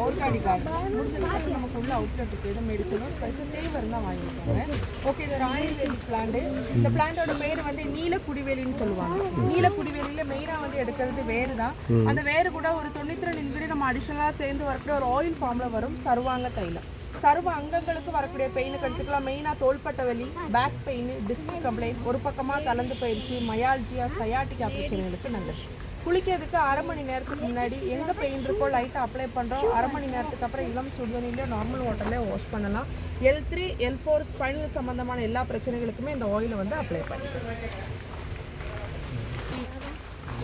Organic garden முடிஞ்சதுக்கு நமக்கு உள்ள அவுட்லெட்டுக்கு எது மெடிசனோ ஸ்பெஷல் தேவை இருந்தால் வாங்கிக்கோங்க ஓகே இது ஒரு ஆயுர்வேதி பிளான்ட் இந்த பிளான்ட்டோட பேர் வந்து நீலக்குடிவேலின்னு சொல்லுவாங்க நீலக்குடிவேலியில மெயினாக வந்து எடுக்கிறது வேறு தான் அந்த வேறு கூட ஒரு தொண்ணூற்றி ரெண்டு இன்கிரி நம்ம அடிஷனலாக சேர்ந்து வரக்கூடிய ஒரு ஆயில் ஃபார்மில் வரும் சருவாங்க தைலம் சர்வ அங்கங்களுக்கு வரக்கூடிய பெயினுக்கு எடுத்துக்கலாம் மெயினாக தோள்பட்ட வலி பேக் பெயின் டிஸ்க் கம்ப்ளைண்ட் ஒரு பக்கமாக கலந்து போயிடுச்சு மயால்ஜியா சயாட்டிக் பிரச்சனைகளுக்கு நல்லது குளிக்கிறதுக்கு அரை மணி நேரத்துக்கு முன்னாடி எங்கே பெயின் இருக்கோ லைட்டாக அப்ளை பண்ணுறோம் அரை மணி நேரத்துக்கு அப்புறம் இளம் சுடுதண்ணிலையோ நார்மல் வாட்டர்லேயோ வாஷ் பண்ணலாம். L three L four spinal சம்மந்தமான எல்லா பிரச்சனைகளுக்குமே இந்த ஆயிலை வந்து அப்ளை பண்ணிக்கலாம்.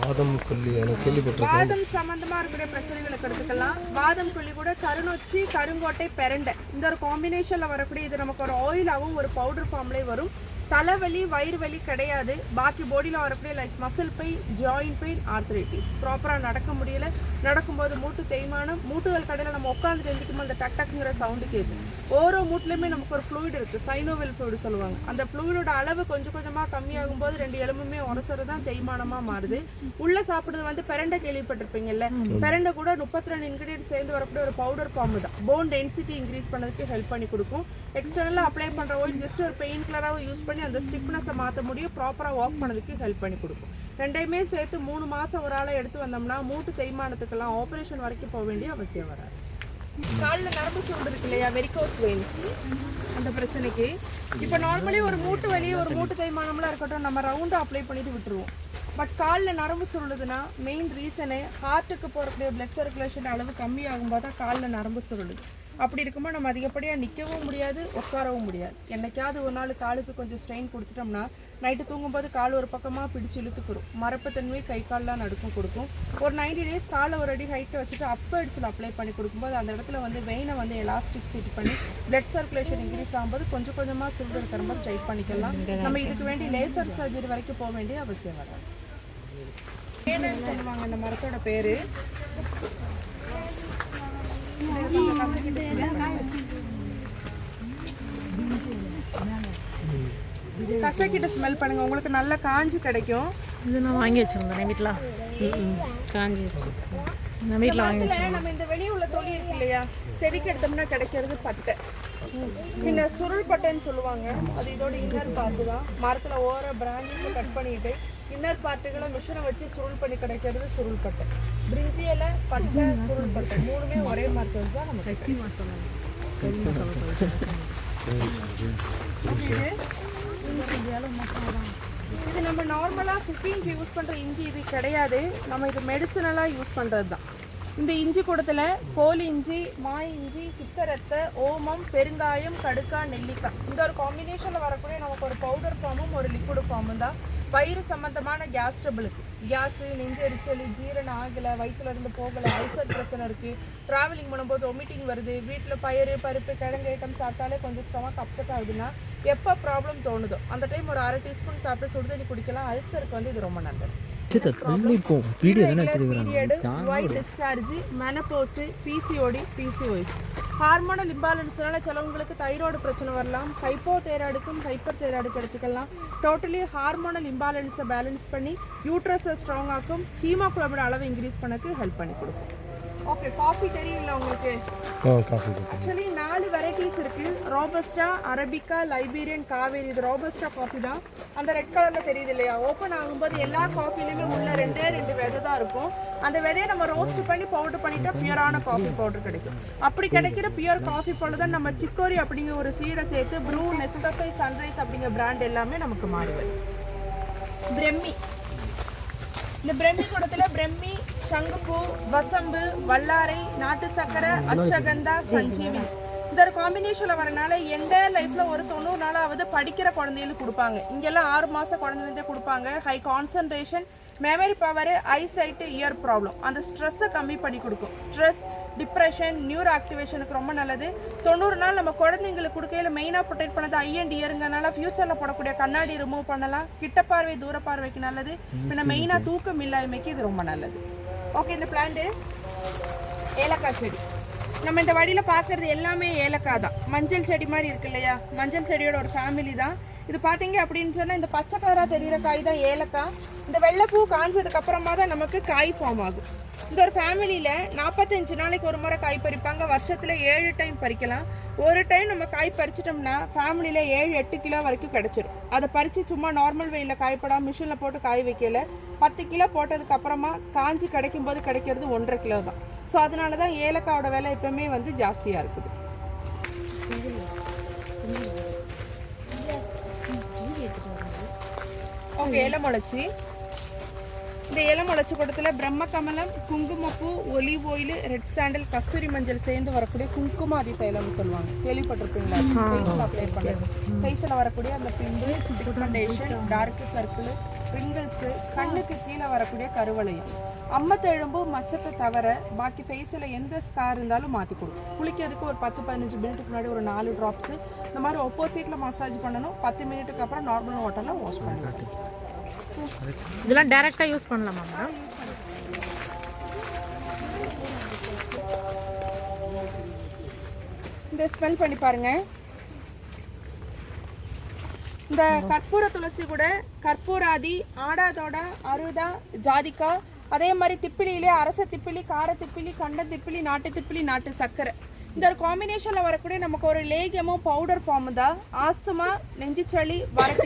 வாதம் கொல்லி கேள்விப்பட்டிருக்கேன். வாதம் சம்பந்தமா இருக்கிற பிரச்சனைகளுக்கு எடுத்துக்கலாம். வாதம் சொல்லி கூட கருநொச்சி கருங்கோட்டை பெரண்டை. இந்த ஒரு காம்பினேஷன்ல வரக்கூடிய இது நமக்கு ஒரு ஆயிலாகவும் ஒரு பவுடர் ஃபார்ம்லேயே வரும். தலைவலி வயிறு வலி கிடையாது. பாக்கி பாடியில் வரக்கூடிய like muscle pain joint pain arthritis ப்ராப்பராக நடக்க முடியல. நடக்கும்போது மூட்டு தேய்மானம் மூட்டுகள் கடையில் நம்ம உட்காந்துட்டு எந்திக்கும் அந்த டக் டக்குங்கிற சவுண்டு கேட்கும் ஓரோ மூட்டுலையுமே நமக்கு ஒரு ஃப்ளூயிட் இருக்குது சைனோவெல் ஃப்ளூயிட் சொல்லுவாங்க. அந்த ஃப்ளூயிடோட அளவு கொஞ்சம் கொஞ்சமாக கம்மியாகும் போது ரெண்டு எலும்புமே உரசறது தான் தேய்மானமாக மாறுது. உள்ள சாப்பிடுறது வந்து பெரண்டை கேள்விப்பட்டிருப்பீங்கல்ல? பெரண்டை கூட முப்பத்தி ரெண்டு இன்கிரீடியன்ட் சேர்ந்து வரக்கூடிய ஒரு பவுடர் ஃபார்ம் தான். போன் டென்சிட்டி இன்க்ரீஸ் பண்ணதுக்கு ஹெல்ப் பண்ணி கொடுக்கும். எக்ஸ்டர்னலாக அப்ளை பண்ணுற ஆயில் ஜஸ்ட் ஒரு பெயின் கிளராகவும் யூஸ் பண்ணி அந்த ஸ்டிஃப்னஸை மாற்ற முடியும். ப்ராப்பராக ஒர்க் பண்ணதுக்கு ஹெல்ப் பண்ணி கொடுக்கும். ரெண்டையுமே சேர்த்து மூணு மாதம் ஒரு ஆளை எடுத்து வந்தோம்னா மூட்டு தேய்மானத்துக்கெல்லாம் ஆப்ரேஷன் வரைக்கும் போக வேண்டிய அவசியம் வராது. காலில் நரம்பு சூடு இருக்கு இல்லையா? வெரிகோஸ் வெயின் அந்த பிரச்சனைக்கு. இப்போ நார்மலி ஒரு மூட்டு வலி ஒரு மூட்டு தேய்மானம்லாம் இருக்கட்டும் நம்ம ரவுண்டாக அப்ளை பண்ணிட்டு விட்டுருவோம். பட் காலில் நரம்பு சுருளுதுன்னா மெயின் ரீசனு ஹார்ட்டுக்கு போகக்கூடிய பிளட் சர்க்குலேஷன் அளவு கம்மியாகும் தான் காலில் நரம்பு சுருளுது. அப்படி இருக்கும்போது நம்ம அதிகப்படியாக நிற்கவும் முடியாது உட்காரவும் முடியாது. என்னைக்காவது ஒரு நாள் காலுக்கு கொஞ்சம் ஸ்ட்ரெயின் கொடுத்துட்டோம்னா நைட்டு தூங்கும்போது கால் ஒரு பக்கமாக பிடிச்சு இழுத்துக்கிறோம் மரப்புத்தன்மை கை கால்லாம் நடுக்கம் கொடுக்கும். ஒரு 90 டேஸ் காலை ஒரு அடி ஹைட்டை வச்சுட்டு அப்பர்ட்ஸில் அப்ளை பண்ணி கொடுக்கும்போது அந்த இடத்துல வந்து வெயினை வந்து எலாஸ்டிக் சீட் பண்ணி பிளட் சர்க்குலேஷன் இன்க்ரீஸ் ஆகும்போது கொஞ்சம் கொஞ்சமாக சுருடுறதுக்கு ரொம்ப ஸ்ட்ரைட் பண்ணிக்கலாம். நம்ம இதுக்கு வேண்டி லேசர் சர்ஜரி வரைக்கும் போக வேண்டிய அவசியம் வராது. ஏன்னு சொல்லுவாங்க இந்த மரத்தோட பேர்? கசக்கிட்ட ஸ்மெல் பண்ணுங்க. உங்களுக்கு நல்ல காஞ்சு கிடைக்கும். இது நான் வாங்கி வச்சிருந்தேன் வீட்டில் காஞ்சி நான் வீட்டில் வாங்கி பக்கத்துல நம்ம இந்த வெளியே உள்ள தொலி இருக்கு இல்லையா? செடிக்கு எடுத்தோம்னா கிடைக்கிறது பட்டை. பின்ன சுருள் பட்டைன்னு சொல்லுவாங்க. அது இதோட இன்னர் பார்ட்டு தான். மரத்துல ஓர பிரான்ச்சஸை கட் பண்ணிட்டு இன்னர் பார்ட்டுகளை மிஷினை வச்சு சுருள் பண்ணி கிடைக்கிறது சுருள் பட்டை பிரிஞ்சி இலை பட்டை சுருள் பட்டை மூணுமே ஒரே மரத்தில் தான் நம்ம கட்டி இது நம்ம நார்மலாக குக்கிங்க்கு யூஸ் பண்ணுற இஞ்சி இது கிடையாது. நம்ம இது மெடிசனலாக யூஸ் பண்ணுறது தான். இந்த இஞ்சி கூடத்தில் கோழி இஞ்சி மாய் இஞ்சி சித்தரத்தை ஓமம் பெருங்காயம் கடுக்கா நெல்லிக்காய். இந்த ஒரு காம்பினேஷனில் வரக்கூடிய நமக்கு ஒரு பவுடர் ஃபார்மும் ஒரு லிக்விட் ஃபார்மும் தான். வயிறு சம்மந்தமான கேஸ் ட்ரபிளுக்கு கேஸு நெஞ்சு ஜீரணம் ஆகலை வயிற்றுல இருந்து போகலை அல்சர் பிரச்சனை இருக்குது ட்ராவலிங் பண்ணும்போது ஒமிட்டிங் வருது. வீட்டில் பயிறு பருப்பு கிழங்கு ஐட்டம் சாப்பிட்டாலே கொஞ்சம் ஸ்டமக் அப்செட் ஆகுதுன்னா எப்போ ப்ராப்ளம் தோணுதோ அந்த டைம் ஒரு அரை டீஸ்பூன் சாப்பிட்டு சுடுதண்ணி குடிக்கலாம். அல்சருக்கு வந்து இது ரொம்ப நல்லது. இப்போ வீடியோ தானே discharge menopause PCOD PCOS hormonal இம்பாலன்ஸ்னால சிலவங்களுக்கு தைராய்டு பிரச்சனை வரலாம். ஹைப்போ தைராய்டுக்கும் ஹைப்பர் தைராய்டுக்கு எடுத்துக்கலாம். டோட்டலி ஹார்மோனல் இம்பாலன்ஸை பேலன்ஸ் பண்ணி யூட்ரஸை ஸ்ட்ராங் ஆக்கும். ஹீமோகுளோபின் அளவு இன்க்ரீஸ் பண்ணக்கு ஹெல்ப் பண்ணி கொடுக்கும். ஓகே காஃபி தெரியுங்களா உங்களுக்கு? ஆ காஃபி ஆக்சுவலி நாலு வெரைட்டிஸ் இருக்கு. ரோபஸ்டா அரபிக்கா லைபீரியன் காவேரி இது ரோபஸ்டா காஃபி தான். அந்த ரெட் கலர்ல தெரியுது இல்லையா? ஓப்பன் ஆகும்போது எல்லா காஃபிலையுமே உள்ள ரெண்டே ரெண்டு விதை தான் இருக்கும். அந்த விதையை நம்ம ரோஸ்ட் பண்ணி பவுடர் பண்ணிட்டா பியூரான காஃபி பவுடர் கிடைக்கும். அப்படி கிடைக்கிற பியூர் காஃபி பவுடர் தான் நம்ம சிக்கோரி அப்படிங்கிற ஒரு சீடை சேர்த்து ப்ரூ நெஸ்கஃபே சன்ரைஸ் அப்படிங்கிற பிராண்ட் எல்லாமே நமக்கு மாறி வருது பிரம்மி இந்த பிரம்மி கூடத்துல பிரம்மி சங்குப்பூ வசம்பு வல்லாரை நாட்டு சக்கரை அஸ்வகந்தா சஞ்சீவி இந்த ஒரு காம்பினேஷனில் வரனால எந்த லைஃப்ல ஒரு தொண்ணூறு நாளாவது படிக்கிற குழந்தைகளுக்கு கொடுப்பாங்க. இங்கெல்லாம் ஆறு மாசம் குழந்தைங்க கொடுப்பாங்க. High concentration memory power eyesight ear problem அந்த ஸ்ட்ரெஸ்ஸை கம்மி பண்ணி கொடுக்கும். ஸ்ட்ரெஸ் டிப்ரெஷன் நியூர் ஆக்டிவேஷனுக்கு ரொம்ப நல்லது. தொண்ணூறு நாள் நம்ம குழந்தைங்களுக்கு கொடுக்கையில மெயினாக ப்ரொடெக்ட் பண்ணது ஐ அண்ட் இயருங்கனால ஃபியூச்சரில் போடக்கூடிய கண்ணாடி ரிமூவ் பண்ணலாம். கிட்ட பார்வை தூர பார்வைக்கு நல்லது. பின்ன மெயினாக தூக்கம் இல்லாமைக்கு இது ரொம்ப நல்லது. ஓகே இந்த பிளான்ட்டு ஏலக்காய் செடி. நம்ம இந்த வழியில் பார்க்குறது எல்லாமே ஏலக்காய் தான். மஞ்சள் செடி மாதிரி இருக்கு இல்லையா? மஞ்சள் செடியோட ஒரு ஃபேமிலி தான். இது பார்த்தீங்க அப்படின்னு சொன்னால் இந்த பச்சை கலராக தெரிகிற காய் தான் ஏலக்காய். இந்த வெள்ளைப்பூ காஞ்சதுக்கு அப்புறமா தான் நமக்கு காய் ஃபார்ம் ஆகும். இந்த ஒரு ஃபேமிலியில் நாற்பத்தஞ்சு நாளைக்கு ஒரு முறை காய் பறிப்பாங்க. வருஷத்தில் ஏழு டைம் பறிக்கலாம். ஒரு டைம் நம்ம காய் பறிச்சிட்டோம்னா ஃபேமிலியில் ஏழு எட்டு கிலோ வரைக்கும் கிடச்சிரும். அதை பறித்து சும்மா நார்மல் வெயிலில் காய்ப்படாம மிஷினில் போட்டு காய் வைக்கல. பத்து கிலோ போட்டதுக்கு அப்புறமா காஞ்சி கிடைக்கும் போது கிடைக்கிறது ஒன்றரை கிலோ தான். ஸோ அதனால தான் ஏலக்காயோட விலை எப்பவுமே வந்து ஜாஸ்தியாக இருக்குது. ஓகே இலை முளைச்சி இந்த இலை முளைச்சி கூடத்தில் பிரம்ம கமலம் குங்குமப்பூ ஒலிவ் ஆயில் ரெட் சாண்டல் கஸ்தூரி மஞ்சள் சேர்ந்து வரக்கூடிய குங்குமாதி தைலம்னு சொல்லுவாங்க. கேள்விப்பட்டிருப்பீங்களா? ஃபேஸில் அப்ளை பண்ணுறது ஃபேஸில் வரக்கூடிய அந்த pimples pigmentation dark circle wrinkles கண்ணுக்கு கீழே வரக்கூடிய கருவளையம். அம்மத்தெழும்பு மச்சத்தை தவிர பாக்கி ஃபேஸில் எந்த ஸ்கார் இருந்தாலும் மாற்றி கொடுக்கும் குளிக்கிறதுக்கு ஒரு பத்து பதினஞ்சு மினிட்டுக்கு முன்னாடி ஒரு நாலு ட்ராப்ஸு இந்த மாதிரி ஒப்போசிட்டில் மசாஜ் பண்ணணும். பத்து மினிட்டுக்கு அப்புறம் நார்மல் வாட்டரில் வாஷ் பண்ணணும். இதெல்லாம் டைரெக்டாக யூஸ் பண்ணலாமா மேடம் இந்த ஸ்மெல் பண்ணி பாருங்க. இந்த கற்பூர துளசி கூட கற்பூராதி ஆடாதோட அருதா ஜாதிக்கா அதே மாதிரி திப்பிலியிலே அரச திப்பிலி கார திப்பிலி கண்ட திப்பிலி நாட்டு திப்பிலி நாட்டு சர்க்கரை. இந்த ஒரு காம்பினேஷனில் வரக்கூடிய நமக்கு ஒரு லேகியமும் பவுடர் ஃபார்ம் தான். ஆஸ்துமா நெஞ்சு சளி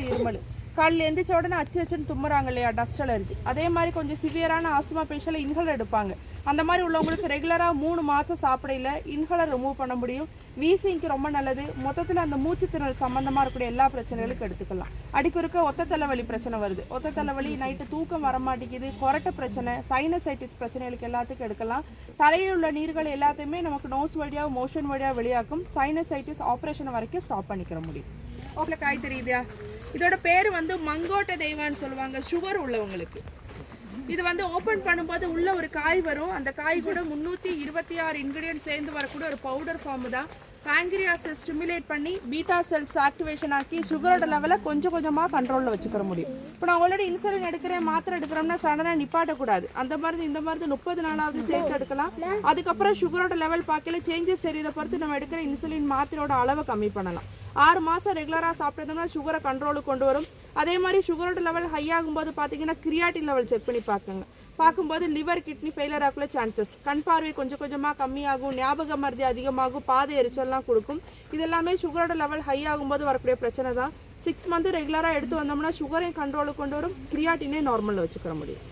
இருமல். காலையில் எந்திரிச்ச உடனே அச்சு அச்சுன்னு தும்புறாங்க இல்லையா டஸ்ட் அலர்ஜி அதே மாதிரி கொஞ்சம் சிவியரான ஆஸ்துமா பேஷண்ட்டில் இன்ஹலர் எடுப்பாங்க. அந்த மாதிரி உள்ளவங்களுக்கு ரெகுலராக மூணு மாதம் சாப்பிடையில இன்ஹலர் ரிமூவ் பண்ண முடியும். வீசிங்க்கு ரொம்ப நல்லது. மொத்தத்தில் அந்த மூச்சு திணல் சம்மந்தமாக இருக்கக்கூடிய எல்லா பிரச்சனைகளுக்கும் எடுத்துக்கலாம். அடிக்குறுக்க ஒத்த தலைவலி பிரச்சனை வருது. ஒத்த தலைவலி நைட்டு தூக்கம் வர மாட்டேங்குது. கொரட்டை பிரச்சனை சைனசைட்டிஸ் பிரச்சனைகளுக்கு எல்லாத்துக்கும் எடுக்கலாம். தலையில் உள்ள நீர்கள் எல்லாத்தையுமே நமக்கு நோஸ் வழியாக மோஷன் வழியாக வெளியாக்கும். சைனசைட்டிஸ் ஆப்ரேஷன் வரைக்கும் ஸ்டாப் பண்ணிக்கிற முடியும். ஓகே காய் தெரியுதா? இதோட பேர் வந்து மங்கோட்ட தெய்வான்னு சொல்லுவாங்க. சுகர் உள்ளவங்களுக்கு. இது வந்து ஓப்பன் பண்ணும்போது உள்ள ஒரு காய் வரும். அந்த காய் கூட முந்நூற்றி இருபத்தி ஆறு இன்க்ரீடியன்ட் சேர்ந்து வரக்கூடிய ஒரு பவுடர் ஃபார்ம் தான். பேங்க்ரியாஸை ஸ்டிமுலேட் பண்ணி பீட்டா செல்ஸ் ஆக்டிவேஷன் ஆக்கி சுகரோட லெவலை கொஞ்சம் கொஞ்சமாக கண்ட்ரோலில் வச்சுக்கிற முடியும். இப்போ நான் ஆல்ரெடி இன்சுலின் எடுக்கிறேன் மாத்திரை எடுக்கிறோம்னா சடனாக நிப்பாட்டக்கூடாது. அந்த மருந்து இந்த மருந்து முப்பது நாளாவது சேர்த்து எடுக்கலாம். அதுக்கப்புறம் சுகரோட லெவல் பார்க்கல சேஞ்சஸ் தெரியுதை பொறுத்து நம்ம எடுக்கிற இன்சுலின் மாத்திரையோட அளவை கம்மி பண்ணலாம். ஆறு மாதம் ரெகுலராக சாப்பிட்டதுனா சுகரை கண்ட்ரோலுக்கு கொண்டு வரும். அதே மாதிரி சுகரோட லெவல் ஹை ஆகும்போது பார்த்தீங்கன்னா கிரியாட்டின் லெவல் செக் பண்ணி பார்க்குங்க. பார்க்கும்போது லிவர் கிட்னி ஃபெயிலியர் ஆகல சான்சஸ் கண் பார்வை கொஞ்சம் கொஞ்சமாக கம்மியாகும் ஞாபக மருதி அதிகமாகும் பாதை எரிச்சல்லாம் கொடுக்கும். இது எல்லாமே சுகரோட லெவல் ஹை ஆகும்போது வரக்கூடிய பிரச்சனை தான் சிக்ஸ் மந்த் ரெகுலராக எடுத்து வந்தோம்னா சுகரையும் கண்ட்ரோலுக்கு கொண்டு வரும் கிரியாட்டினே நார்மலில் வச்சுக்கிற முடியும்.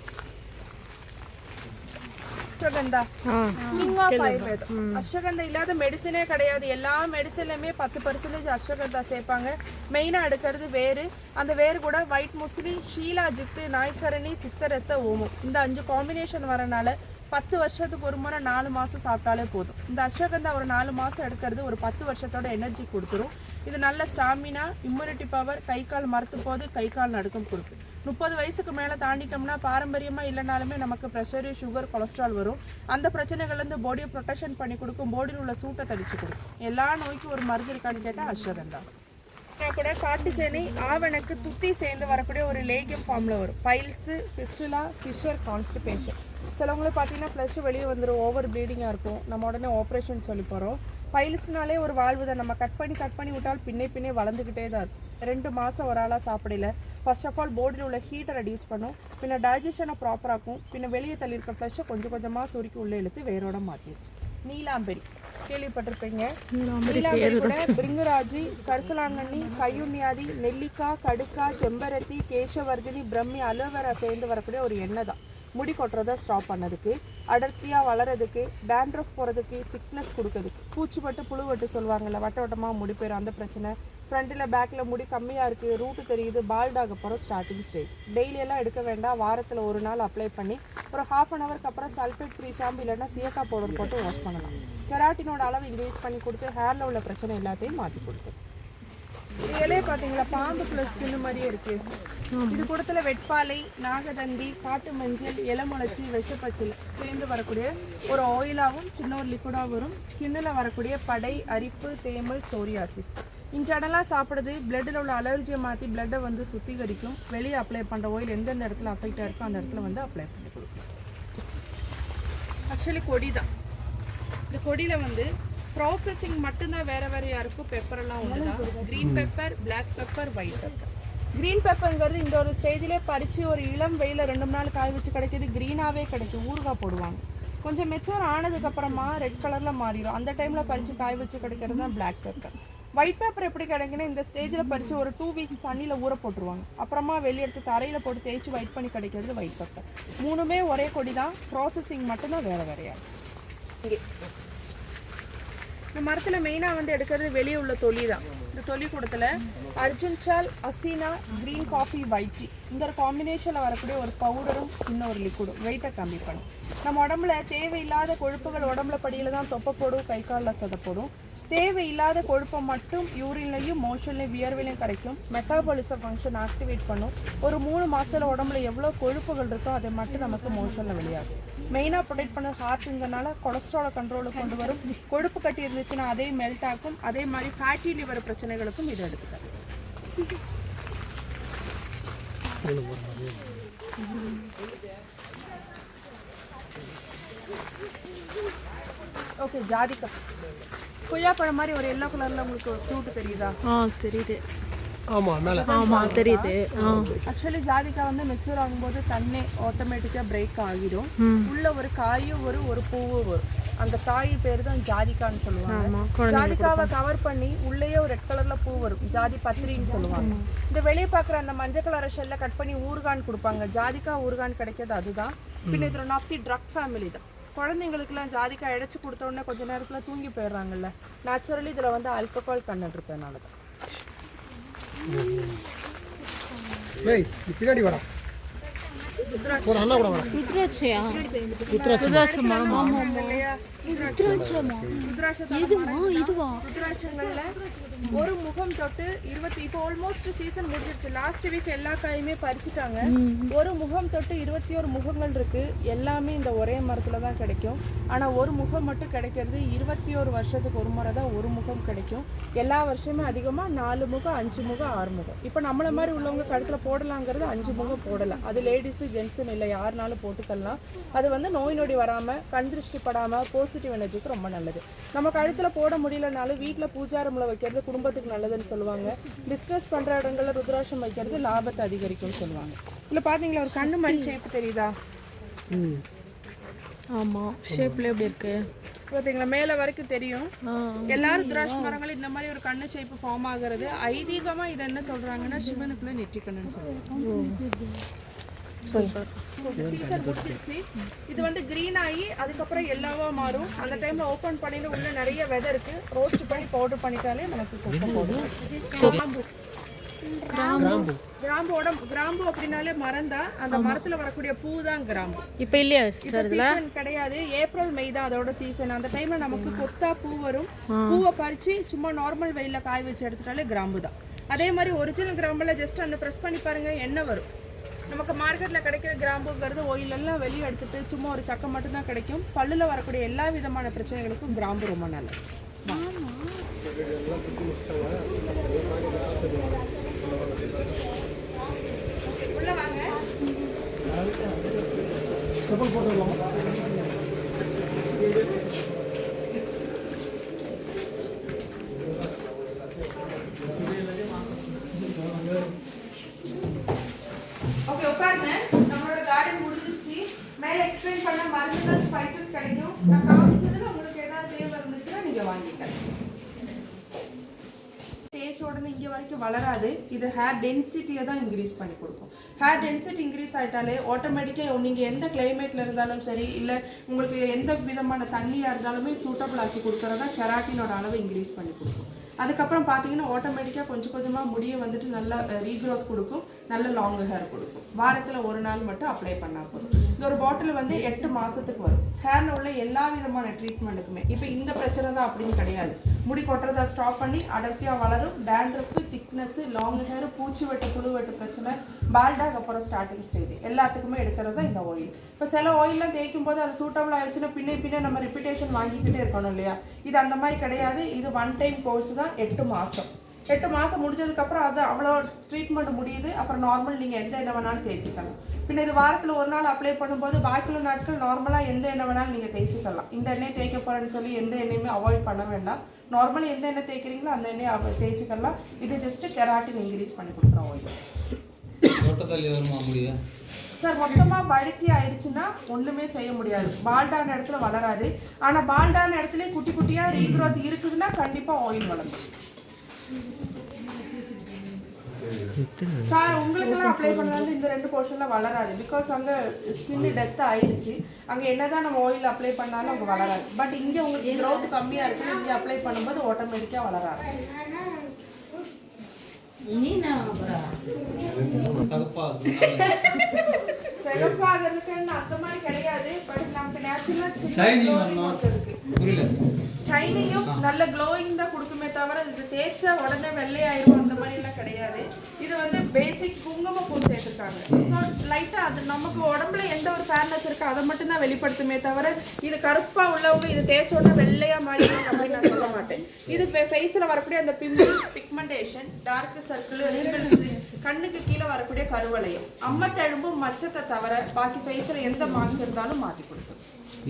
அஸ்வகந்தா ஆயுர்வேதம். அஸ்வகந்தா இல்லாத மெடிசனே கிடையாது. எல்லா மெடிசன்லையுமே பத்து பர்சன்டேஜ் அஸ்வகந்தா சேர்ப்பாங்க. மெயினாக எடுக்கிறது வேறு. அந்த வேறு கூட ஒயிட் முஸ்லி ஷீலா ஜித்து நாய்க்கரணி சித்தரத்த ஓமம். இந்த அஞ்சு காம்பினேஷன் வரனால பத்து வருஷத்துக்கு ஒரு முறை நாலு மாதம் சாப்பிட்டாலே போதும். இந்த அஸ்வகந்தா ஒரு நாலு மாதம் எடுக்கிறது ஒரு பத்து வருஷத்தோட எனர்ஜி கொடுத்துரும். இது நல்ல ஸ்டாமினா இம்யூனிட்டி பவர் கை கால் மறுத்து போது கை கால் நடுக்கம் கொடுக்கும் முப்பது வயசுக்கு மேலே தாண்டிட்டோம்னா பாரம்பரியமாக இல்லைனாலுமே நமக்கு ப்ரெஷரு சுகர் கொலஸ்ட்ரால் வரும். அந்த பிரச்சனைகள்லேருந்து பாடியை ப்ரொடெக்ஷன் பண்ணி கொடுக்கும். பாடியில் உள்ள சூட்டை தடிச்சு கொடுக்கும். எல்லா நோய்க்கும் ஒரு மருந்து இருக்கான்னு கேட்டால் அஸ்வரன் தான் கூட காட்டு சேனை ஆவணக்கு துத்தி சேர்ந்து வரக்கூடிய ஒரு லேகியம் ஃபார்மில் வரும். பைல்ஸு பிஸ்டுலா ஃபிஷர் கான்ஸ்டிபேஷன் சிலவங்களும் பார்த்தீங்கன்னா ஃப்ளஷ் வெளியே வந்துடும் ஓவர் ப்ளீடிங்காக இருக்கும். நம்ம உடனே ஆப்ரேஷன் சொல்லி போகிறோம் பைல்ஸ்னாலே ஒரு வாழ்வு தான். நம்ம கட் பண்ணி கட் பண்ணி விட்டால் பின்னே பின்னே வளர்ந்துக்கிட்டே தான் இருக்கும். ரெண்டு மாதம் ஒரு ஆளாக சாப்பிடல. ஃபர்ஸ்ட் ஆஃப் ஆல் பாடியில் உள்ள ஹீட்டை ரெடியூஸ் பண்ணும். பின்ன டைஜஷனை ப்ராப்பராக்கும் பின்ன வெளியே தள்ளியிருக்க ஃப்ளஷை கொஞ்சம் கொஞ்சமாக சுருக்கி உள்ளே இழுத்து வேரோட மாற்றிடும் நீலாம்பெரி. கேள்விப்பட்டிருப்பீங்க? நீலாம்பெரி கூட பிரிங்குராஜி கரிசலாங்கண்ணி கையுண்ணியாதி நெல்லிக்காய் கடுக்காய் செம்பருத்தி கேசவர்தினி பிரம்மி அலோவேரா சேர்ந்து வரக்கூடிய ஒரு எண்ணெய் தான். முடி கொட்டுறதை ஸ்டாப் பண்ணதுக்கு அடர்த்தியாக வளரதுக்கு டேண்ட்ரஃப் போகிறதுக்கு திக்னஸ் கொடுக்கறதுக்கு. பூச்சிப்பட்டு புழுவட்டு சொல்லுவாங்கல்ல வட்ட வட்டமாக முடி போயிடும் அந்த பிரச்சனை ஃப்ரண்ட்டில் பேக்கில் முடி கம்மியாக இருக்குது ரூட்டு தெரியுது பால்டாக போகிறோம் ஸ்டார்டிங் ஸ்டேஜ் டெய்லியெல்லாம் எடுக்க வேண்டாம் வாரத்தில் ஒரு நாள் அப்ளை பண்ணி ஒரு ஹாஃப் அன் ஹவருக்கு அப்புறம் சல்ஃபேட் ஃப்ரீ ஷாம்பு இல்லைன்னா சியக்கா பவுடர் போட்டு வாஷ் பண்ணலாம். கெராட்டினோட அளவு இன்க்ரீஸ் பண்ணி கொடுத்து ஹேரில் உள்ள பிரச்சனை எல்லாத்தையும் மாற்றி கொடுத்து. இலையே பார்த்தீங்களா? பாம்பு ப்ளஸ் ஸ்கின்னு மாதிரியே இருக்குது இது கூடத்தில் வெட்பாலை நாகதந்தி காட்டு மஞ்சள் இளமுளச்சி விஷப்பச்சில் சேர்ந்து வரக்கூடிய ஒரு ஆயிலாகவும் சின்ன ஒரு லிக்விடாகவும் வரும். ஸ்கின்னில் வரக்கூடிய படை அரிப்பு தேமல் சோரியாசிஸ் இன்டர்னலாக சாப்பிடுறது பிளட்டில் உள்ள அலர்ஜியை மாற்றி பிளட்டை வந்து சுத்திகரிக்கும். வெளியே அப்ளை பண்ணுற ஆயில் எந்தெந்த இடத்துல அஃபெக்ட் ஆயிருக்கோ அந்த இடத்துல வந்து அப்ளை பண்ணி கொடுக்கும் ஆக்சுவலி கொடி தான். இந்த கொடியில் வந்து ப்ராசஸிங் மட்டும்தான் வேறு வேறையாக இருக்கும் பெப்பரெல்லாம் ஒன்று தான் green pepper black pepper white pepper green பெப்பருங்கிறது இந்த ஒரு ஸ்டேஜ்லேயே பறித்து ஒரு இளம் வெயிலில் ரெண்டு மூணு நாள் காய வச்சு கிடைக்கிது க்ரீனாகவே கிடைக்கும் ஊறுகாய் போடுவாங்க. கொஞ்சம் மெச்சூர் ஆனதுக்கப்புறமா ரெட் கலரில் மாறிடும். அந்த டைமில் பறித்து காய வச்சு கிடைக்கிறது தான் பிளாக் பெப்பர் ஒயிட் பேப்பர் எப்படி கிடைக்குன்னா இந்த ஸ்டேஜில் பறித்து ஒரு டூ வீக்ஸ் தண்ணியில் ஊற போட்டுருவாங்க. அப்புறமா வெளியே எடுத்து தரையில் போட்டு தேய்ச்சி ஒயிட் பண்ணி கிடைக்கிறது ஒயிட் பேப்பர் மூணுமே ஒரே கொடி தான் ப்ராசஸிங் மட்டும்தான் வேறு வேறையாக இங்கே. இந்த மரத்தில் மெயினாக வந்து எடுக்கிறது வெளியே உள்ள தொலி தான் இந்த தொலி கூடத்தில் அர்ஜுன் சால் அசீனா க்ரீன் காஃபி ஒயிட் டீ இந்த ஒரு காம்பினேஷனில் வரக்கூடிய ஒரு பவுடரும் சின்ன ஒரு லிக்விடும் வெயிட்டை கம்மி பண்ணும். நம்ம உடம்புல தேவையில்லாத கொழுப்புகள் உடம்புல படியில் தான் தொப்பை போடும் கை காலில் சதப்படும் தேவையில்லாத கொழுப்பை மட்டும் யூரின்லையும் மோஷன்லையும் வியர்விலையும் கரைக்கும். மெட்டாபாலிசம் ஃபங்க்ஷன் ஆக்டிவேட் பண்ணும். ஒரு மூணு மாதத்தில் உடம்புல எவ்வளோ கொழுப்புகள் இருக்கோ அதை மட்டும் நமக்கு மோஷனில் வெளியாகும். மெயினாக ப்ரொடெக்ட் பண்ண ஹார்ட்டுங்கிறனால கொலஸ்ட்ராலை கண்ட்ரோலுக்கு கொண்டு வரும். கொழுப்பு கட்டி இருந்துச்சுன்னா அதே மெல்ட் ஆகும். அதே மாதிரி ஃபேட்டி லிவர் பிரச்சனைகளுக்கும் இது எடுத்துக்கலாம். ஓகே ஜாதிக்கா கொய்யாப்பழம் மாதிரி ஒரு எல்லோ கலரில் உங்களுக்கு ஃப்ரூட் தெரியுதா? ஆ தெரியுது. ஆமாம் மேலே. ஆமாம் தெரியுது. ஆ. ஆக்சுவலி ஜாதிக்காய் வந்து மெச்சூர் ஆகும்போது தண்ணே ஆட்டோமேட்டிக்காக பிரேக் ஆகிடும். உள்ள ஒரு காயும் வரும் ஒரு பூவும் வரும். அந்த காய் பேர் தான் ஜாதிக்கான்னு சொல்லுவாங்க. ஜாதிக்காவை கவர் பண்ணி உள்ளேயே ஒரு ரெட் கலர்ல பூ வரும். ஜாதி பத்திரின்னு சொல்லுவாங்க. இந்த வெளியே பார்க்குற அந்த மஞ்சள் கலர் ஷெல்ல கட் பண்ணி ஊறுகான் கொடுப்பாங்க. ஜாதிக்காய் ஊறுகான் கிடைக்கிறது அதுதான். பின்ன இது one of the drug family தான். குழந்தைங்களுக்குலாம் ஜாதிக்காய் இடைச்சி கொடுத்த உடனே கொஞ்ச நேரத்தில் தூங்கி போயிடுறாங்கல்ல. நேச்சுரலி இதில் வந்து ஆல்கஹால் கண்டென்ட் இருப்பேன் தான் பின்னாடி வரா ஒரு அண்ணா கூட வரா ருத்ராட்சையா. ருத்ராட்சம் ருத்ராட்சை மரமா இல்லையா ருத்ராட்சமா ருத்ராட்ச இதுவா? இதுவா ருத்ராட்சங்கள்ல ஒரு முகம் தொட்டு இருபத்தி இப்போ ஆல்மோஸ்ட் சீசன் முடிஞ்சிருச்சு. லாஸ்ட் வீக் எல்லா காயுமே பறிச்சுட்டாங்க. ஒரு முகம் தொட்டு இருபத்தி ஒரு முகங்கள் இருக்கு. எல்லாமே இந்த ஒரே மரத்துல தான் கிடைக்கும். ஆனா ஒரு முகம் மட்டும் கிடைக்கிறது இருபத்தி ஒரு வருஷத்துக்கு ஒரு முறை தான் ஒரு முகம் கிடைக்கும். எல்லா வருஷமே அதிகமா நாலு முகம் அஞ்சு முகம் ஆறு முகம். இப்போ நம்மள மாதிரி உள்ளவங்க கழுத்துல போடலாங்கிறது அஞ்சு முகம் போடலாம் அது லேடிஸு ஜென்ஸுன்னு இல்லை யாருனாலும் போட்டுக்கலாம். அது வந்து நோய் நொடி வராம கண் திருஷ்டி படாம பாசிட்டிவ் எனர்ஜிக்கு ரொம்ப நல்லது. நம்ம கழுத்துல போட முடியலனாலும் வீட்ல பூஜாரம்ல வைக்கிறது குடும்பத்துக்கு நல்லதுன்னு சொல்லுவாங்க. பிஸ்னஸ் பண்ற இடங்கள்ல ருத்ராட்சம் வைக்கிறது லாபத்தை அதிகரிக்கும்னு சொல்லுவாங்க. இல்ல பாத்தீங்களா ஒரு கண்ணு மாதிரி ஷேப் தெரியுதா? ஆமாம் ஷேப்பில் எப்படி இருக்கு? பாத்தீங்களா மேல வரைக்கும் தெரியும். ஆ. எல்லா ருத்ராட்ச மரங்களும் இந்த மாதிரி ஒரு கண்ணு ஷேப் ஃபார்ம் ஆகுறது. ஐதீகமா இது என்ன சொல்றாங்கன்னா சிவனுக்குள்ள நெற்றிக்கண்ணுன்னு சொல்றாங்க. சூப்பர் சீசன் முடிஞ்சிருச்சு. இது வந்து கிரீன் ஆகி அதுக்கப்புறம் எல்லாவா மாறும். அந்த டைம்ல ஓபன் பண்ணிட்டு உள்ள நிறைய விதை இருக்கு. ரோஸ்ட் பண்ணி பவுடர் பண்ணிட்டாலே நமக்கு கிராம்பு. கிராம்பு. உடம்பு கிராம்பு அப்படின்னாலே மரம் தான் அந்த மரத்துல வரக்கூடிய பூ தான் கிராம்பு. இப்போ இல்லையா சீசன் கிடையாது. ஏப்ரல் மே தான் அதோட சீசன் அந்த டைம்ல நமக்கு கொத்தா பூ வரும். பூவை பறிச்சு சும்மா நார்மல் வெயில்ல காய வச்சு எடுத்துட்டாலே கிராம்பு தான். அதே மாதிரி ஒரிஜினல் கிராம்புல ஜஸ்ட் அந்த ப்ரெஸ் பண்ணி பாருங்க எண்ணெய் வரும். நமக்கு மார்க்கெட்டில் கிடைக்கிற கிராம்புங்கிறது oil வெளியே எடுத்துட்டு சும்மா ஒரு சக்கை மட்டும்தான் கிடைக்கும். பல்லுல வரக்கூடிய எல்லா விதமான பிரச்சனைகளுக்கும் கிராம்பு ரொம்ப நல்லது. உள்ள வாங்க செப்பல் போட்டு வரலாமா ஓகே உட்காருங்க நம்மளோட கார்டன் முடிஞ்சிருச்சு மேலே எக்ஸ்பிளைன் பண்ண மருந்துகள் ஸ்பைசஸ் கிடைக்கும் நான் காமிச்சதுல உங்களுக்கு ஏதாவது தேவை இருந்துச்சுன்னா நீங்க வாங்கிக்கலாம் தேய்ச்ச உடனே இங்கே வரைக்கும் வளராது. இது ஹேர் டென்சிட்டியை தான் இன்க்ரீஸ் பண்ணி கொடுக்கும். ஹேர் டென்சிட்டி இன்க்ரீஸ் ஆயிட்டாலே ஆட்டோமேட்டிக்காக நீங்கள் எந்த கிளைமேட்டில் இருந்தாலும் சரி இல்லை உங்களுக்கு எந்த விதமான தண்ணியாக இருந்தாலுமே சூட்டபிள் ஆக்கி கொடுக்குறதா கெராட்டினோட அளவை இன்க்ரீஸ் பண்ணி கொடுக்கும். அதுக்கப்புறம் பார்த்தீங்கன்னா ஆட்டோமேட்டிக்காக கொஞ்சம் கொஞ்சமாக முடியை வந்துட்டு நல்லா ரீக்ரோத் கொடுக்கும். நல்ல லாங் ஹேர் கொடுக்கும். வாரத்தில் ஒரு நாள் மட்டும் அப்ளை பண்ணால் போதும். இந்த ஒரு பாட்டில் வந்து எட்டு மாதத்துக்கு வரும். ஹேரில் உள்ள எல்லா விதமான ட்ரீட்மெண்ட்டுக்குமே இப்போ இந்த பிரச்சனை தான் அப்படின்னு கிடையாது. முடி கொட்டுறதா ஸ்டாப் பண்ணி அடர்த்தியாக வளரும் டேண்ட்ரஃபு திக்னஸ்ஸு லாங் ஹேர் பூச்சி வெட்டு புழு வெட்டு பிரச்சனை பால்டாக் அப்புறம் ஸ்டார்டிங் ஸ்டேஜ் எல்லாத்துக்குமே எடுக்கிறது தான் இந்த ஆயில் இப்போ சில ஆயிலெலாம் தேய்க்கும் போது அது சூட்டபிள் ஆயிடுச்சுன்னா பின்னே பின்னே நம்ம ரிப்பிட்டேஷன் வாங்கிக்கிட்டே இருக்கணும் இல்லையா? இது அந்த மாதிரி கிடையாது. இது ஒன் டைம் கோர்ஸ் தான் எட்டு மாதம் எட்டு மாதம் முடிஞ்சதுக்கப்புறம் அது அவ்வளோ ட்ரீட்மெண்ட் முடியுது. அப்புறம் நார்மல் நீங்கள் எந்த எண்ணெய் வேணாலும் தேய்ச்சிக்கலாம். பின்ன இது வாரத்தில் ஒரு நாள் அப்ளை பண்ணும்போது பாக்கியுள்ள நாட்கள் நார்மலாக எந்த எண்ணெய் வேணாலும் நீங்கள் தேய்ச்சிக்கலாம். இந்த எண்ணெய் தேய்க்க போகிறேன்னு சொல்லி எந்த எண்ணெயுமே அவாய்ட் பண்ண வேண்டாம். நார்மலாக எந்த எண்ணெய் தேய்க்கிறீங்களோ அந்த எண்ணெயை அவ- தேய்ச்சிக்கலாம். இது ஜஸ்ட்டு கெராட்டின் இன்க்ரீஸ் பண்ணி கொடுக்குறோம் முடியும் சார் மொத்தமாக வழுக்கி ஆயிடுச்சுன்னா ஒன்றுமே செய்ய முடியாது. பால்டான இடத்துல வளராது. ஆனால் பால்டான இடத்துல குட்டி குட்டியாக ரீக்ரோத் இருக்குதுன்னா கண்டிப்பாக ஆயில் வளரும். சார் உங்களுக்கெல்லாம் அப்ளை பண்ணாலும் இந்த ரெண்டு போர்ஷன்ல வளராது. பிகாஸ் அங்கே ஸ்கின் டெத் ஆயிடுச்சு. அங்கே என்னதான் நம்ம ஆயில் அப்ளை பண்ணாலும் அங்கே வளராது. பட் இங்கே உங்களுக்கு growth கம்மியாக இருக்குது இங்கே அப்ளை பண்ணும்போது ஆட்டோமேட்டிக்காக வளராது. சிகப்பாகிறதுக்குன்னு அந்த மாதிரி கிடையாது. பட் நமக்கு நேச்சுரலாக. இருக்கு ஷைனிங்கும் நல்ல க்ளோயிங் தான் கொடுக்குமே தவிர இது தேய்ச்சா உடனே வெள்ளையாயிரும் அந்த மாதிரி எல்லாம் கிடையாது. இது வந்து பேசிக் குங்குமப்பூ சேர்த்துருக்காங்க. ஸோ லைட்டாக அது நமக்கு உடம்புல எந்த ஒரு ஃபேர்னஸ் இருக்கோ அதை மட்டும் தான் வெளிப்படுத்துமே தவிர இது கருப்பா உள்ளவங்க இது தேய்ச்ச உடனே வெள்ளையா மாறிடும் அப்படின்னு நான் சொல்ல மாட்டேன். இது ஃபேஸில் வரக்கூடிய அந்த pimples pigmentation dark circle wrinkles கண்ணுக்கு கீழே வரக்கூடிய கருவளையம். அம்மத்தழும்பும் மச்சத்தை தவிர பாக்கி ஃபேஸில் எந்த மார்க்ஸ் இருந்தாலும் மாற்றி கொடுக்கும்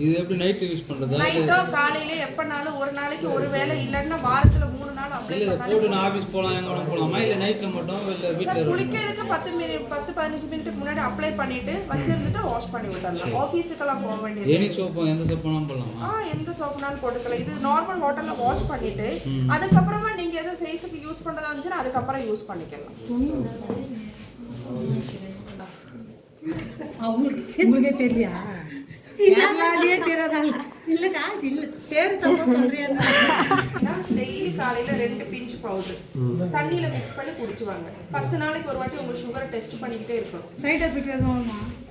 இது எப்படி நைட் யூஸ் பண்றதா? நைட்டோ காலையில எப்பனாலும் ஒரு நாளைக்கு ஒரு வேளை இல்லைன்னா வாரத்துல மூணு நாள் அப்ளை இல்ல போட்டு நான் ஆபீஸ் போலாம் எங்க வேணா போலாமா? இல்ல நைட்ல மட்டும் இல்ல வீட்ல குளிக்கிறதுக்கு பத்து மினிட் பத்து பதினஞ்சு மினிட்டுக்கு முன்னாடி அப்ளை பண்ணிட்டு வச்சிருந்துட்டு வாஷ் பண்ணி விட்டுறலாம். ஆஃபீஸுக்கெல்லாம் போக வேண்டியது எனி சோப்பு எந்த சோப்பு வேணாலும் போடலாமா? ஆ எந்த சோப்புனாலும் போட்டுக்கலாம். இது நார்மல் வாட்டர்ல வாஷ் பண்ணிட்டு அதுக்கப்புறமா நீங்க எதுவும் ஃபேஸுக்கு யூஸ் பண்றதா இருந்துச்சுன்னா அதுக்கப்புறம் யூஸ் பண்ணிக்கலாம். உங்களுக்கே தெரியலையா எல்லாரையே தெரியாதால இல்லக்கா இல்ல பேரு தப்பா சொல்றீங்க டெய்லி காலையில ரெண்டு பிஞ்ச் பவுடர் தண்ணியில மிக்ஸ் பண்ணி குடிச்சுவாங்க. பத்து நாளைக்கு ஒரு வாட்டி உங்க சுகரை டெஸ்ட் பண்ணிக்கிட்டே இருக்கணும் சைடு எஃபெக்ட் எதுவும்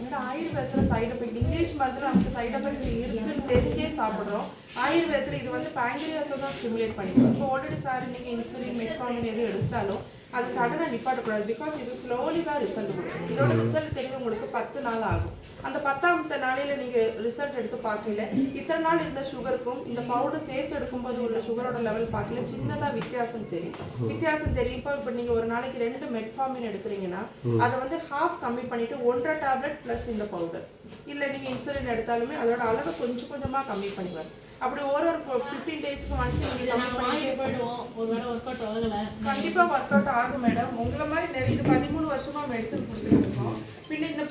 இந்த ஆயுர்வேதத்தில் சைடு எஃபெக்ட் இங்கிலீஷ் மருந்துல நமக்கு சைடு எஃபெக்ட் இருக்குன்னு தெரிஞ்சே சாப்பிட்றோம். ஆயுர்வேதத்தில் இது வந்து பேங்க்ரியாஸை தான் ஸ்டிமுலேட் பண்ணிக்கும். இப்போ ஆல்ரெடி சார் நீங்கள் இன்சுலின் மெட்ஃபார்மின் எது எடுத்தாலும் அது சடனாக நிப்பாட்டக்கூடாது பிகாஸ் இது ஸ்லோலி தான் ரிசல்ட் கொடுக்கும். இதோட ரிசல்ட் தெரியும் உங்களுக்கு பத்து நாள் ஆகும். அந்த பத்தாமத்த நாளையில நீங்கள் ரிசல்ட் எடுத்து பார்க்கல. இத்தனை நாள் இருந்த சுகருக்கும் இந்த பவுடர் சேர்த்து எடுக்கும்போது உள்ள சுகரோட லெவல் பார்க்கல. சின்னதாக வித்தியாசம் தெரியும். வித்தியாசம் தெரியும் இப்போ இப்போ நீங்கள் ஒரு நாளைக்கு ரெண்டு மெட்ஃபார்மின் எடுக்கிறீங்கன்னா அதை வந்து ஹாஃப் கம்மி பண்ணிட்டு ஒன்றரை டேப்லெட் ப்ளஸ் இந்த பவுடர் இல்லை நீங்கள் இன்சுலின் எடுத்தாலுமே அதோட அளவை கொஞ்சம் கொஞ்சமாக கம்மி பண்ணி வரும் அப்படி ஒரு ஒரு ஃபிஃப்டீன் டேஸ்க்கு ஒன்ஸ் வேளை ஒர்க் அவுட் ஆகலை. கண்டிப்பா ஒர்க் அவுட் ஆகும் மேடம் உங்களை மாதிரி நிறைய இது பதிமூணு வருஷமா மெடிசன் கொடுத்துட்டு இருக்கோம் பின்ன இந்த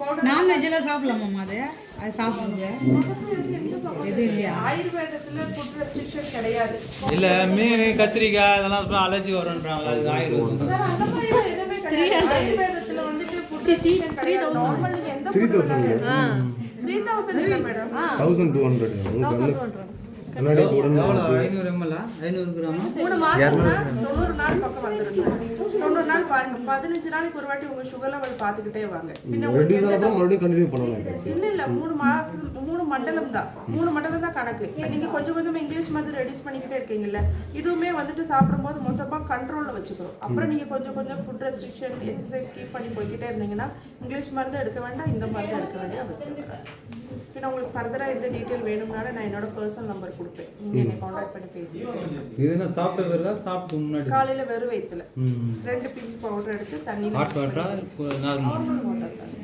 பவுடர் நான்வெஜ் எல்லாம் சாப்பிடலாமா அது? அது சாப்பிடுங்க. எதுவும் இல்லையா? ஆயுர்வேதத்துல ஃபுட் ரெஸ்ட்ரிக்ஷன் கிடையாது. இல்ல மீன் கத்திரிக்காய் இதெல்லாம் அலர்ஜி வரும்ன்றாங்களா அது ஆயுர்வேதம். சார் அந்த மாதிரி எல்லாம் எதுவுமே கிடையாது. ஆயுர்வேதத்துல வந்துட்டு ஃபுட் ரெஸ்ட்ரிக்ஷன் கிடையாது. நார்மல் நீங்க எந்த த்ரீ தௌசண்ட் த்ரீ தௌசண்ட் இல்லை மேடம் ஐநூறு ஐநூறு கிராமா? மூணு தொண்ணூறு நாள் பக்கம் வந்துடும் சார். தொண்ணூறு நாள் பாருங்க. பதினஞ்சு நாளைக்கு ஒரு வாட்டி உங்க சுகர் லெவல் பார்த்துக்கிட்டே வாங்க. மறுபடியும் கண்டினியூ பண்ணலாம் இல்ல இல்ல மூணு மாசம் மூணு மண்டலம் தான். மூணு மண்டலம் தான் கணக்கு. நீங்க கொஞ்சம் கொஞ்சமா இங்கிலீஷ் மாதிரி ரெடியூஸ் பண்ணிக்கிட்டே இருக்கீங்கல்ல இதுவுமே வந்துட்டு சாப்பிடும்போது மொத்தமா கண்ட்ரோல்ல வச்சுக்கிறோம் அப்புறம் நீங்க கொஞ்சம் கொஞ்சம் ஃபுட் ரெஸ்ட்ரிக்ஷன் எக்ஸசைஸ் கீப் பண்ணி போய்கிட்டே இருந்தீங்கன்னா இங்கிலீஷ் மருந்து எடுக்க வேண்டாம் இந்த மருந்து எடுக்க வேண்டிய அவசியம் பின்ன உங்களுக்கு ஃபர்தரா எந்த டீட்டெயில் வேணும்னாலும் நான் என்னோட பர்சனல் நம்பர் கொடுப்பேன். நீங்க என்னை காண்டாக்ட் பண்ணி பேசுங்க இது என்ன சாப்பிட்ட பிறகு சாப்பிட்டு முன்னாடி. காலையில வெறும் வயிற்றுல ரெண்டு பிஞ்சு பவுடர் எடுத்து தண்ணியில் ஹாட் வாட்டரா நார்மல் வாட்டர் தான்.